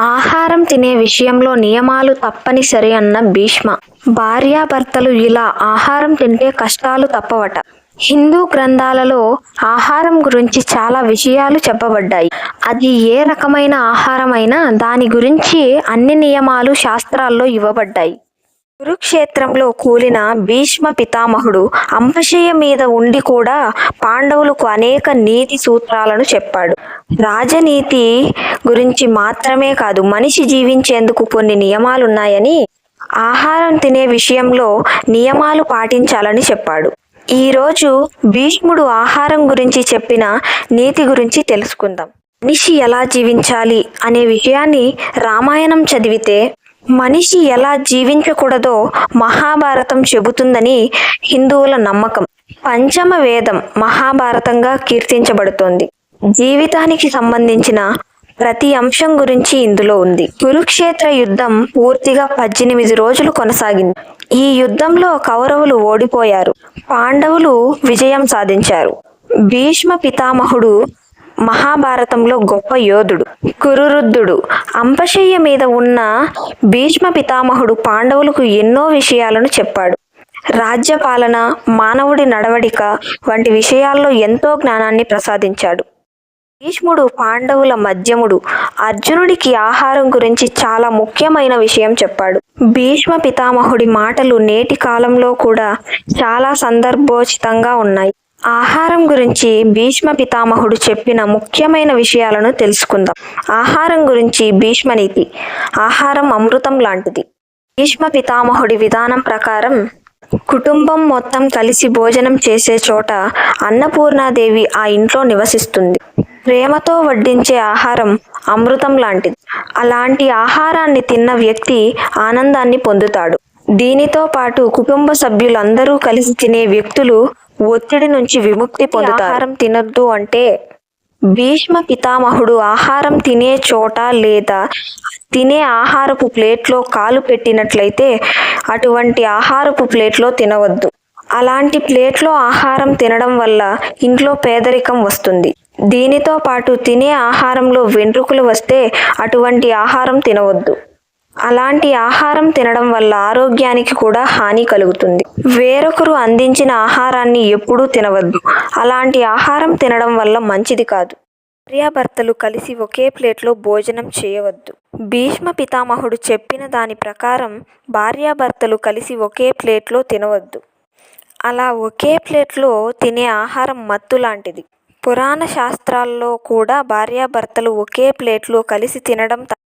ఆహారం తినే విషయంలో నియమాలు తప్పనిసరి అన్న భీష్మ. భార్యాభర్తలు ఇలా ఆహారం తింటే కష్టాలు తప్పవట. హిందూ గ్రంథాలలో ఆహారం గురించి చాలా విషయాలు చెప్పబడ్డాయి. అది ఏ రకమైన ఆహారమైనా దాని గురించి అన్ని నియమాలు శాస్త్రాల్లో ఇవ్వబడ్డాయి. కురుక్షేత్రంలో కూలిన భీష్మ పితామహుడు అంబశయ మీద ఉండి కూడా పాండవులకు అనేక నీతి సూత్రాలను చెప్పాడు. రాజనీతి గురించి మాత్రమే కాదు మనిషి జీవించేందుకు కొన్ని నియమాలున్నాయని ఆహారం తినే విషయంలో నియమాలు పాటించాలని చెప్పాడు. ఈరోజు భీష్ముడు ఆహారం గురించి చెప్పిన నీతి గురించి తెలుసుకుందాం. మనిషి ఎలా జీవించాలి అనే విషయాన్ని రామాయణం చదివితే మనిషి ఎలా జీవించకూడదో మహాభారతం చెబుతుందని హిందువుల నమ్మకం. పంచమ వేదం మహాభారతంగా కీర్తించబడుతోంది. జీవితానికి సంబంధించిన ప్రతి అంశం గురించి ఇందులో ఉంది. కురుక్షేత్ర యుద్ధం పూర్తిగా పద్దెనిమిది రోజులు కొనసాగింది. ఈ యుద్ధంలో కౌరవులు ఓడిపోయారు. పాండవులు విజయం సాధించారు. భీష్మ పితామహుడు మహాభారతంలో గొప్ప యోధుడు కురురుద్ధుడు. అంపశయ్య మీద ఉన్న భీష్మ పితామహుడు పాండవులకు ఎన్నో విషయాలను చెప్పాడు. రాజ్యపాలన మానవుడి నడవడిక వంటి విషయాల్లో ఎంతో జ్ఞానాన్ని ప్రసాదించాడు. భీష్ముడు పాండవుల మధ్యముడు. అర్జునుడికి ఆహారం గురించి చాలా ముఖ్యమైన విషయం చెప్పాడు. భీష్మ పితామహుడి మాటలు నేటి కాలంలో కూడా చాలా సందర్భోచితంగా ఉన్నాయి. ఆహారం గురించి భీష్మ పితామహుడు చెప్పిన ముఖ్యమైన విషయాలను తెలుసుకుందాం. ఆహారం గురించి భీష్మనీతి ఆహారం అమృతం లాంటిది. భీష్మ పితామహుడి విధానం ప్రకారం కుటుంబం మొత్తం కలిసి భోజనం చేసే చోట అన్నపూర్ణాదేవి ఆ ఇంట్లో నివసిస్తుంది. ప్రేమతో వడ్డించే ఆహారం అమృతం లాంటిది. అలాంటి ఆహారాన్ని తిన్న వ్యక్తి ఆనందాన్ని పొందుతాడు. దీనితో పాటు కుటుంబ సభ్యులందరూ కలిసి తినే వ్యక్తులు ఒత్తిడి నుంచి విముక్తి పొందుతారు. ఆహారం తినొద్దు అంటే భీష్మ పితామహుడు ఆహారం తినే చోట లేదా తినే ఆహారపు ప్లేట్లో కాలు పెట్టినట్లయితే అటువంటి ఆహారపు ప్లేట్లో తినవద్దు. అలాంటి ప్లేట్లో ఆహారం తినడం వల్ల ఇంట్లో పేదరికం వస్తుంది. దీనితో పాటు తినే ఆహారంలో వెంట్రుకలు వస్తే అటువంటి ఆహారం తినవద్దు. అలాంటి ఆహారం తినడం వల్ల ఆరోగ్యానికి కూడా హాని కలుగుతుంది. వేరొకరు అందించిన ఆహారాన్ని ఎప్పుడూ తినవద్దు. అలాంటి ఆహారం తినడం వల్ల మంచిది కాదు. భార్యాభర్తలు కలిసి ఒకే ప్లేట్లో భోజనం చేయవద్దు. భీష్మ పితామహుడు చెప్పిన దాని ప్రకారం భార్యాభర్తలు కలిసి ఒకే ప్లేట్లో తినవద్దు. అలా ఒకే ప్లేట్లో తినే ఆహారం మత్తు లాంటిది. పురాణ శాస్త్రాల్లో కూడా భార్యాభర్తలు ఒకే ప్లేట్లో కలిసి తినడం